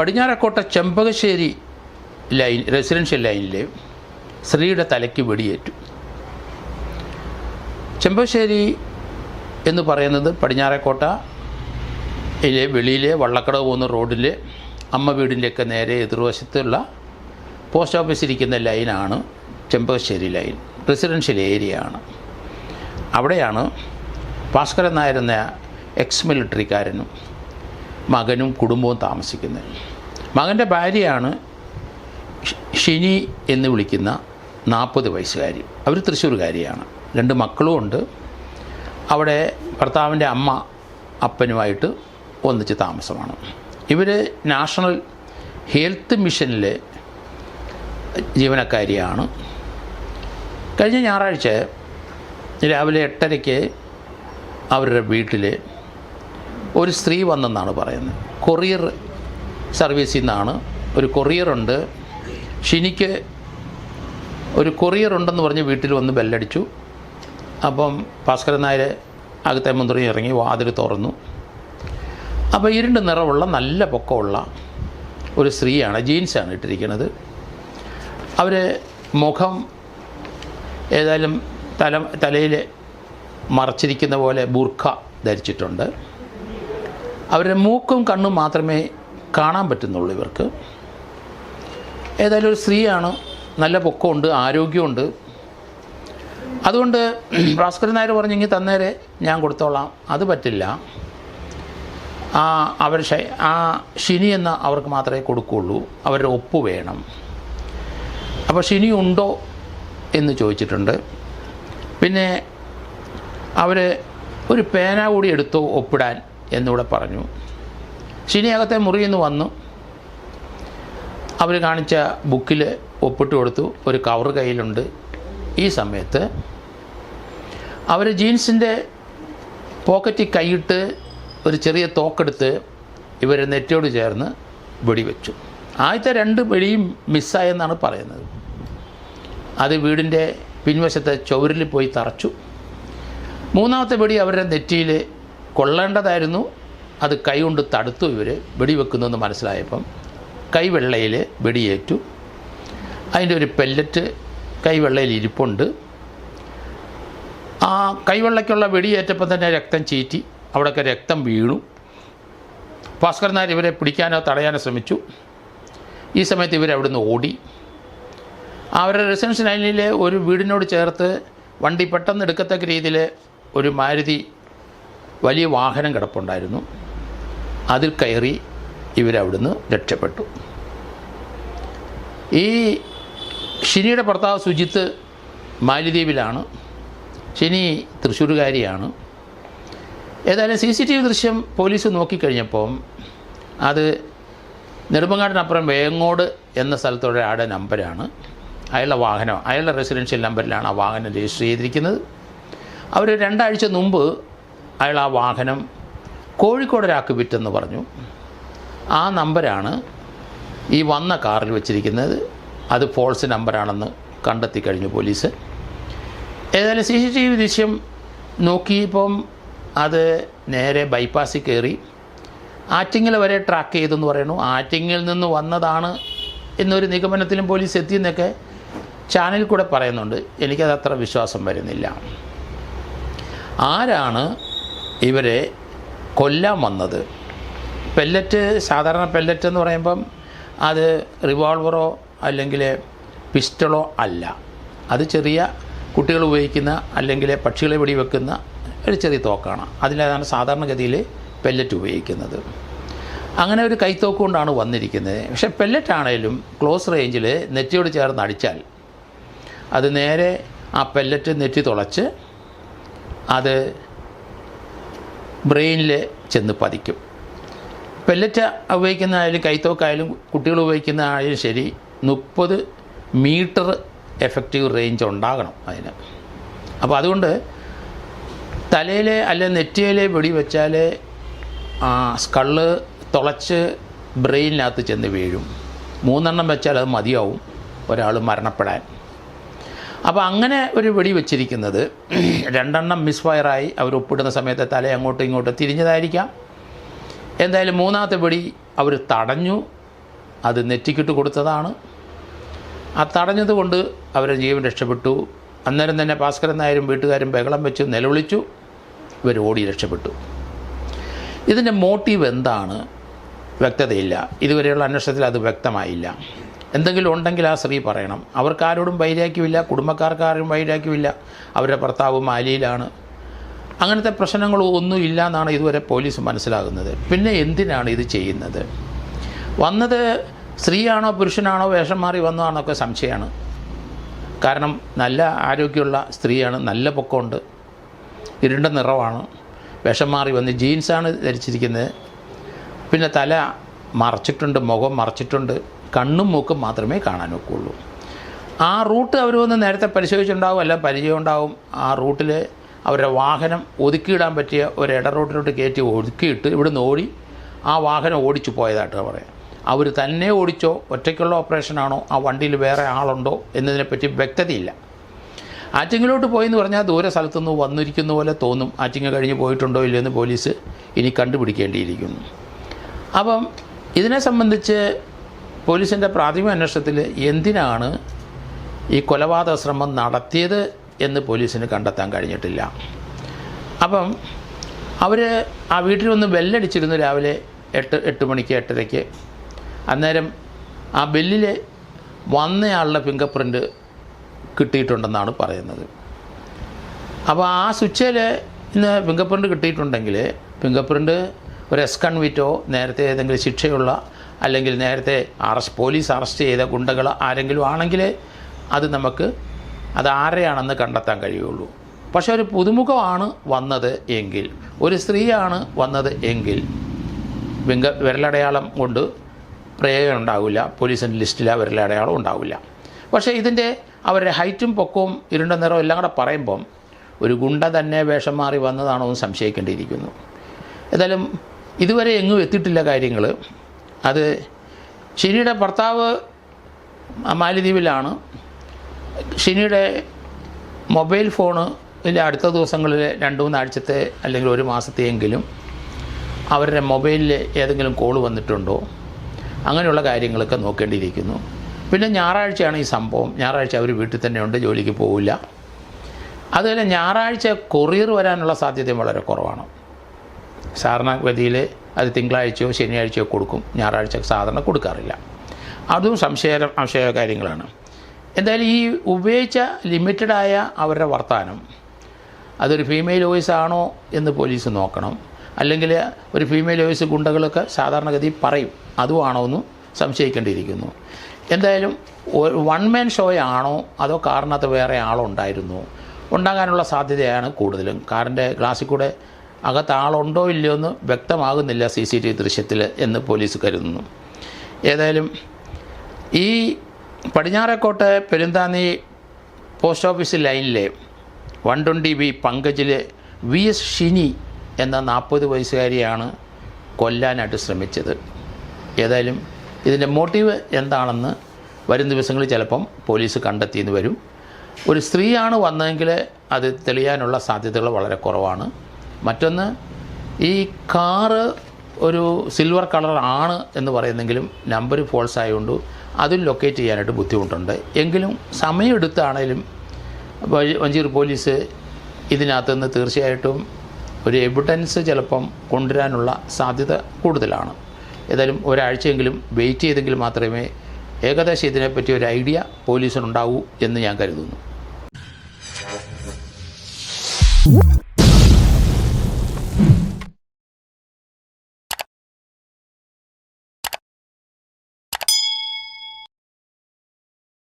പടിഞ്ഞാറക്കോട്ട Chempakassery line residential ലൈനിൽ സ്ത്രീയുടെ തലയ്ക്ക് വെടിയേറ്റു. ചെമ്പകശ്ശേരി എന്ന് പറയുന്നത് പടിഞ്ഞാറേക്കോട്ട ഇതിലെ വെളിയിലെ വള്ളക്കടവ് പോകുന്ന റോഡിൽ അമ്മ വീടിന്റെയൊക്കെ നേരെ എതിർവശത്തുള്ള പോസ്റ്റ് ഓഫീസ് ഇരിക്കുന്ന ലൈനാണ് ചെമ്പകശ്ശേരി ലൈൻ റെസിഡൻഷ്യൽ ഏരിയ ആണ് അവിടെയാണ് ഭാസ്കരൻ നായർ എന്ന എക്സ് മിലിറ്ററിക്കാരനും മകനും കുടുംബവും താമസിക്കുന്നത്. മകന്റെ ഭാര്യയാണ് ഷിനി എന്ന് വിളിക്കുന്ന നാൽപ്പത് വയസ്സുകാരി. അവർ തൃശ്ശൂർകാരിയാണ്. രണ്ട് മക്കളും ഉണ്ട്. അവിടെ ഭർത്താവിന്റെ അമ്മ അപ്പനുമായിട്ട് ഒന്നിച്ച് താമസമാണ്. ഇവർ നാഷണൽ ഹെൽത്ത് മിഷനിലെ ജീവനക്കാരിയാണ്. കഴിഞ്ഞ ഞായറാഴ്ച രാവിലെ എട്ടരയ്ക്ക് അവരുടെ വീട്ടിൽ ഒരു സ്ത്രീ വന്നെന്നാണ് പറയുന്നത്. കൊറിയർ സർവീസിൽ നിന്നാണ്. ഒരു കൊറിയറുണ്ട്. ഷിനിക്ക് ഒരു കൊറിയർ ഉണ്ടെന്ന് പറഞ്ഞ് വീട്ടിൽ വന്ന് ബെല്ലടിച്ചു. അപ്പം ഭാസ്കരൻ നായർ അകത്തെ മുന്തിരി ഇറങ്ങി വാതിൽ തുറന്നു. അപ്പോൾ ഇരുണ്ട് നിറമുള്ള നല്ല പൊക്കമുള്ള ഒരു സ്ത്രീയാണ് ജീൻസാണ് ഇട്ടിരിക്കുന്നത്. അവർ മുഖം ഏതായാലും തല തലയിൽ മറച്ചിരിക്കുന്ന പോലെ ബുർഖ ധരിച്ചിട്ടുണ്ട്. അവരുടെ മൂക്കും കണ്ണും മാത്രമേ കാണാൻ പറ്റുന്നുള്ളൂ ഇവർക്ക്. ഏതായാലും ഒരു സ്ത്രീയാണ് നല്ല പൊക്കമുണ്ട് ആരോഗ്യമുണ്ട്. അതുകൊണ്ട് ഭാസ്കരൻ നായർ പറഞ്ഞെങ്കിൽ തന്നേരെ ഞാൻ കൊടുത്തോളാം. അത് പറ്റില്ല. ആ അവർ ആ ഷിനി എന്ന അവർക്ക് മാത്രമേ കൊടുക്കുകയുള്ളൂ. അവരുടെ ഒപ്പ് വേണം. അപ്പോൾ ഷിനി ഉണ്ടോ എന്ന് ചോദിച്ചിട്ടുണ്ട്. പിന്നെ അവർ ഒരു പേന കൂടി എടുത്തോ ഒപ്പിടാൻ എന്നിവിടെ പറഞ്ഞു. ഷിനി അകത്തെ മുറിയിൽ നിന്ന് വന്നു. അവർ കാണിച്ച ബുക്കിൽ ഒപ്പിട്ട് കൊടുത്തു. ഒരു കവർ കയ്യിലുണ്ട്. ഈ സമയത്ത് അവർ ജീൻസിന്റെ പോക്കറ്റിൽ കൈയിട്ട് ഒരു ചെറിയ തോക്കെടുത്ത് ഇവർ നെറ്റോട് ചേർന്ന് വെടിവെച്ചു. ആദ്യത്തെ രണ്ട് വെടിയും മിസ്സായെന്നാണ് പറയുന്നത്. അത് വീടിന്റെ പിൻവശത്തെ ചുവരിൽ പോയി തറച്ചു. മൂന്നാമത്തെ വെടി അവരുടെ നെറ്റിയിൽ കൊള്ളേണ്ടതായിരുന്നു. അത് കൈകൊണ്ട് തടുത്തു ഇവർ വെടിവെക്കുന്നെന്ന് മനസ്സിലായപ്പം കൈവെള്ളയിൽ വെടിയേറ്റു. അതിന്റെ ഒരു പെല്ലറ്റ് കൈവെള്ളയിൽ ഇരിപ്പുണ്ട്. ആ കൈവെള്ളയ്ക്കുള്ള വെടിയേറ്റപ്പം തന്നെ രക്തം ചീറ്റി അവിടെയൊക്കെ രക്തം വീണു. ഭാസ്കരൻ നായർ ഇവരെ പിടിക്കാനോ തടയാനോ ശ്രമിച്ചു. ഈ സമയത്ത് ഇവരവിടുന്ന് ഓടി. അവരുടെ റെസിഡൻസ് ലൈനിലെ ഒരു വീടിനോട് ചേർത്ത് വണ്ടി പെട്ടെന്ന് എടുക്കത്തക്ക രീതിയിൽ ഒരു മാരുതി വലിയ വാഹനം കിടപ്പുണ്ടായിരുന്നു. അതിൽ കയറി ഇവരവിടുന്ന് രക്ഷപ്പെട്ടു. ഈ ഷിനിയുടെ ഭർത്താവ് സുജിത്ത് മാലിദ്വീപിലാണ്. ഷിനി തൃശ്ശൂരുകാരിയാണ്. ഏതായാലും സി സി ടി വി ദൃശ്യം പോലീസ് നോക്കിക്കഴിഞ്ഞപ്പം അത് നെടുമ്പങ്ങാടിനപ്പുറം വേങ്ങോട് എന്ന സ്ഥലത്തുള്ള ആടെ നമ്പരാണ്. അയാളുടെ വാഹനം അയാളുടെ റെസിഡൻഷ്യൽ നമ്പറിലാണ് ആ വാഹനം രജിസ്റ്റർ ചെയ്തിരിക്കുന്നത്. അവർ രണ്ടാഴ്ച മുമ്പ് അയാൾ ആ വാഹനം കോഴിക്കോട് ഒരാൾക്ക് വിറ്റെന്ന് പറഞ്ഞു. ആ നമ്പരാണ് ഈ വന്ന കാറിൽ വെച്ചിരിക്കുന്നത്. അത് ഫോൾസ് നമ്പറാണെന്ന് കണ്ടെത്തി കഴിഞ്ഞു പോലീസ്. ഏതായാലും സി സി ടി വി ദൃശ്യം നോക്കിയപ്പം അത് നേരെ ബൈപ്പാസിൽ കയറി. ആറ്റിങ്ങൽ വരെ ട്രാക്ക് ചെയ്തെന്ന് പറയുന്നു. ആറ്റിങ്ങിൽ നിന്ന് വന്നതാണ് എന്നൊരു നിഗമനത്തിലും പോലീസ് എത്തിയെന്നൊക്കെ ചാനലിൽ കൂടെ പറയുന്നുണ്ട്. എനിക്കത് അത്ര വിശ്വാസം വരുന്നില്ല. ആരാണ് ഇവരെ കൊല്ലാൻ വന്നത്. പെല്ലറ്റ് സാധാരണ പെല്ലറ്റ് എന്ന് പറയുമ്പം അത് റിവോൾവറോ അല്ലെങ്കിൽ പിസ്റ്റളോ അല്ല. അത് ചെറിയ കുട്ടികൾ ഉപയോഗിക്കുന്ന അല്ലെങ്കിൽ പക്ഷികളെ വെടിവെക്കുന്ന ഒരു ചെറിയ തോക്കാണ്. അതിലേതാണ് സാധാരണഗതിയിൽ പെല്ലറ്റ് ഉപയോഗിക്കുന്നത്. അങ്ങനെ ഒരു കൈത്തോക്ക് കൊണ്ടാണ് വന്നിരിക്കുന്നത്. പക്ഷേ പെല്ലറ്റ് ആണെങ്കിലും ക്ലോസ് റേഞ്ചിൽ നെറ്റിയോട് ചേർന്ന് അടിച്ചാൽ അത് നേരെ ആ പെല്ലറ്റ് നെറ്റി തുളച്ച് അത് ബ്രെയിനിൽ ചെന്ന് പതിക്കും. പെല്ലറ്റ് ഉപയോഗിക്കുന്ന ആയാലും കൈത്തോക്കായാലും കുട്ടികൾ ഉപയോഗിക്കുന്ന ആയാലും ശരി മുപ്പത് മീറ്റർ എഫക്റ്റീവ് റേഞ്ച് ഉണ്ടാകണം അതിന്. അപ്പോൾ അതുകൊണ്ട് തലയിലെ അല്ലെ നെറ്റിയിലെ വെടി വെച്ചാൽ സ്കള്ള് തുളച്ച് ബ്രെയിനിനകത്ത് ചെന്ന് വീഴും. മൂന്നെണ്ണം വെച്ചാൽ അത് മതിയാവും. ഒരാൾ മരണപ്പെടാൻ. അപ്പോൾ അങ്ങനെ ഒരു വെടി വെച്ചിരിക്കുന്നത് രണ്ടെണ്ണം മിസ്ഫയറായി അവർ ഒപ്പിടുന്ന സമയത്ത് തല അങ്ങോട്ടും ഇങ്ങോട്ടും തിരിഞ്ഞതായിരിക്കാം. എന്തായാലും മൂന്നാമത്തെ വെടി അവർ തടഞ്ഞു. അത് നെറ്റിക്കിട്ട് കൊടുത്തതാണ്. ആ തടഞ്ഞതുകൊണ്ട് അവരെ ജീവൻ രക്ഷപ്പെട്ടു. അന്നേരം തന്നെ ഭാസ്കരൻ നായരും വീട്ടുകാരും ബഹളം വെച്ച് നിലവിളിച്ചു. ഇവർ ഓടി രക്ഷപ്പെട്ടു. ഇതിന്റെ മോട്ടീവ് എന്താണ്? വ്യക്തതയില്ല. ഇതുവരെയുള്ള അന്വേഷണത്തിൽ അത് വ്യക്തമായില്ല. എന്തെങ്കിലും ഉണ്ടെങ്കിൽ ആ സ്ത്രീ പറയണം. അവർക്കാരോടും വൈരാഗ്യമില്ല കുടുംബക്കാർക്കാരും വൈരാഗ്യമില്ല. അവരുടെ ഭർത്താവ് മാലിയിലാണ്. അങ്ങനത്തെ പ്രശ്നങ്ങളോ ഒന്നും ഇല്ല എന്നാണ് ഇതുവരെ പോലീസ് മനസ്സിലാകുന്നത്. പിന്നെ എന്തിനാണ് ഇത് ചെയ്യുന്നത്? വന്നത് സ്ത്രീയാണോ പുരുഷനാണോ വേഷം മാറി വന്നതാണൊക്കെ സംശയമാണ്. കാരണം നല്ല ആരോഗ്യമുള്ള സ്ത്രീയാണ് നല്ല പൊക്കമുണ്ട് ഇരുണ്ട നിറമാണ് വേഷം മാറി വന്ന് ജീൻസാണ് ധരിച്ചിരിക്കുന്നത്. പിന്നെ തല മറച്ചിട്ടുണ്ട് മുഖം മറച്ചിട്ടുണ്ട്. കണ്ണും മൂക്കും മാത്രമേ കാണാൻ ആ റൂട്ട് അവർ വന്ന് നേരത്തെ പരിശോധിച്ചിട്ടുണ്ടാവും അല്ല പരിചയം ഉണ്ടാവും. ആ റൂട്ടിൽ അവരുടെ വാഹനം ഒതുക്കിയിടാൻ പറ്റിയ ഒരു ഇട റൂട്ടിലോട്ട് കയറ്റി ഒതുക്കിയിട്ട് ഇവിടുന്ന് ഓടി ആ വാഹനം ഓടിച്ചു പോയതായിട്ട് പറയാം. അവർ തന്നെ ഓടിച്ചോ ഒറ്റയ്ക്കുള്ള ഓപ്പറേഷനാണോ ആ വണ്ടിയിൽ വേറെ ആളുണ്ടോ എന്നതിനെപ്പറ്റി വ്യക്തതയില്ല. ആറ്റിങ്ങിലോട്ട് പോയെന്ന് പറഞ്ഞാൽ ദൂരെ സ്ഥലത്തുനിന്ന് വന്നിരിക്കുന്ന പോലെ തോന്നും ആറ്റിങ്ങ് കഴിഞ്ഞ് പോയിട്ടുണ്ടോ ഇല്ലയെന്ന് പോലീസ് ഇനി കണ്ടുപിടിക്കേണ്ടിയിരിക്കുന്നു. അപ്പം ഇതിനെ സംബന്ധിച്ച് പോലീസിന്റെ പ്രാഥമിക അന്വേഷണത്തിൽ എന്തിനാണ് ഈ കൊലപാതക ശ്രമം നടത്തിയത് എന്ന് പോലീസിന് കണ്ടെത്താൻ കഴിഞ്ഞിട്ടില്ല. അപ്പം അവർ ആ വീട്ടിൽ വന്ന് ബെല്ലടിച്ചിരുന്നു രാവിലെ എട്ട് എട്ട് മണിക്ക് എട്ടരയ്ക്ക്. അന്നേരം ആ ബെല്ലിൽ വന്നയാളുടെ ഫിംഗർ പ്രിന്റ് കിട്ടിയിട്ടുണ്ടെന്നാണ് പറയുന്നത്. അപ്പോൾ ആ സ്വിച്ചിൽ ഇന്ന് ഫിംഗർ പ്രിന്റ് കിട്ടിയിട്ടുണ്ടെങ്കിൽ ഫിംഗർ പ്രിന്റ് ഒരു എസ് കൺവിറ്റോ നേരത്തെ ഏതെങ്കിലും ശിക്ഷയുള്ള അല്ലെങ്കിൽ നേരത്തെ അറസ്റ്റ് പോലീസ് അറസ്റ്റ് ചെയ്ത ഗുണ്ടകൾ ആരെങ്കിലും ആണെങ്കിൽ അത് നമുക്ക് അത് ആരെയാണെന്ന് കണ്ടെത്താൻ കഴിയുള്ളൂ. പക്ഷേ ഒരു പുതുമുഖമാണ് വന്നത് എങ്കിൽ ഒരു സ്ത്രീയാണ് വന്നത് എങ്കിൽ വിങ്ക വിരലടയാളം കൊണ്ട് പ്രയോജനം ഉണ്ടാവില്ല പോലീസിന്റെ ലിസ്റ്റിൽ ആ വിരലടയാളം ഉണ്ടാവില്ല. പക്ഷേ ഇതിന്റെ അവരുടെ ഹൈറ്റും പൊക്കവും ഇരുണ്ട നിറവും എല്ലാം കൂടെ പറയുമ്പം ഒരു ഗുണ്ട തന്നെ വേഷം മാറി വന്നതാണോ എന്ന് സംശയിക്കേണ്ടിയിരിക്കുന്നു. ഏതായാലും ഇതുവരെ എങ്ങും എത്തിയിട്ടില്ല കാര്യങ്ങൾ. അത് ഷിനിയുടെ ഭർത്താവ് മാലിദ്വീപിലാണ്. ഷിനിയുടെ മൊബൈൽ ഫോണ് ഇതിന്റെ അടുത്ത ദിവസങ്ങളിൽ രണ്ട് മൂന്നാഴ്ചത്തെ അല്ലെങ്കിൽ ഒരു മാസത്തെയെങ്കിലും അവരുടെ മൊബൈലിൽ ഏതെങ്കിലും കോൾ വന്നിട്ടുണ്ടോ? അങ്ങനെയുള്ള കാര്യങ്ങളൊക്കെ നോക്കേണ്ടിയിരിക്കുന്നു. പിന്നെ ഞായറാഴ്ചയാണ് ഈ സംഭവം. ഞായറാഴ്ച അവർ വീട്ടിൽ തന്നെ ഉണ്ട് ജോലിക്ക് പോവില്ല. അതുപോലെ ഞായറാഴ്ച കൊറിയർ വരാനുള്ള സാധ്യതയും വളരെ കുറവാണ്. സാധാരണഗതിയിൽ അത് തിങ്കളാഴ്ചയോ ശനിയാഴ്ചയോ കൊടുക്കും. ഞായറാഴ്ച സാധാരണ കൊടുക്കാറില്ല. അതും സംശയ സംശയ കാര്യങ്ങളാണ്. എന്തായാലും ഈ ഉപയോഗിച്ച ലിമിറ്റഡായ അവരുടെ വർത്തമാനം അതൊരു ഫീമെയിൽ വോയിസ് ആണോ എന്ന് പോലീസ് നോക്കണം. അല്ലെങ്കിൽ ഒരു ഫീമെയിൽ വോയിസ് ഗുണ്ടകളൊക്കെ സാധാരണഗതി പറയും അതുമാണോ എന്ന് സംശയിക്കേണ്ടിയിരിക്കുന്നു. എന്തായാലും വൺ മാൻ ഷോ ആണോ അതോ കാറിനകത്ത് വേറെ ആളുണ്ടായിരുന്നു ഉണ്ടാകാനുള്ള സാധ്യതയാണ് കൂടുതലും. കാറിന്റെ ഗ്ലാസ്സിൽ കൂടെ അകത്ത് ആളുണ്ടോ ഇല്ലയോ എന്ന് വ്യക്തമാകുന്നില്ല സി സി ടി വി ദൃശ്യത്തിൽ എന്ന് പോലീസ് കരുതുന്നു. ഏതായാലും ഈ പടിഞ്ഞാറേക്കോട്ടെ പെരുന്താന്നി പോസ്റ്റ് ഓഫീസ് ലൈനിലെ വൺ ട്വന്റി ബി പങ്കജിൽ വി എസ് ഷിനി എന്ന നാൽപ്പത് വയസ്സുകാരിയാണ് കൊല്ലാനായിട്ട് ശ്രമിച്ചത്. ഏതായാലും ഇതിന്റെ മോട്ടീവ് എന്താണെന്ന് വരും ദിവസങ്ങളിൽ ചിലപ്പം പോലീസ് കണ്ടെത്തിയെന്ന് വരും. ഒരു സ്ത്രീയാണ് വന്നതെങ്കിൽ അത് തെളിയാനുള്ള സാധ്യതകൾ വളരെ കുറവാണ്. മറ്റൊന്ന് ഈ കാറ് ഒരു സിൽവർ കളർ ആണ് എന്ന് പറയുന്നെങ്കിലും നമ്പർ ഫോൾസ് ആയതുകൊണ്ട് അതും ലൊക്കേറ്റ് ചെയ്യാനായിട്ട് ബുദ്ധിമുട്ടുണ്ട്. എങ്കിലും സമയമെടുത്താണേലും വഞ്ചീർ പോലീസ് ഇതിനകത്ത് നിന്ന് തീർച്ചയായിട്ടും ഒരു എവിഡൻസ് ചിലപ്പം കൊണ്ടുവരാനുള്ള സാധ്യത കൂടുതലാണ്. ഏതായാലും ഒരാഴ്ചയെങ്കിലും വെയിറ്റ് ചെയ്തെങ്കിൽ മാത്രമേ ഏകദേശം ഇതിനെപ്പറ്റി ഒരു ഐഡിയ പോലീസിനുണ്ടാവൂ എന്ന് ഞാൻ കരുതുന്നു.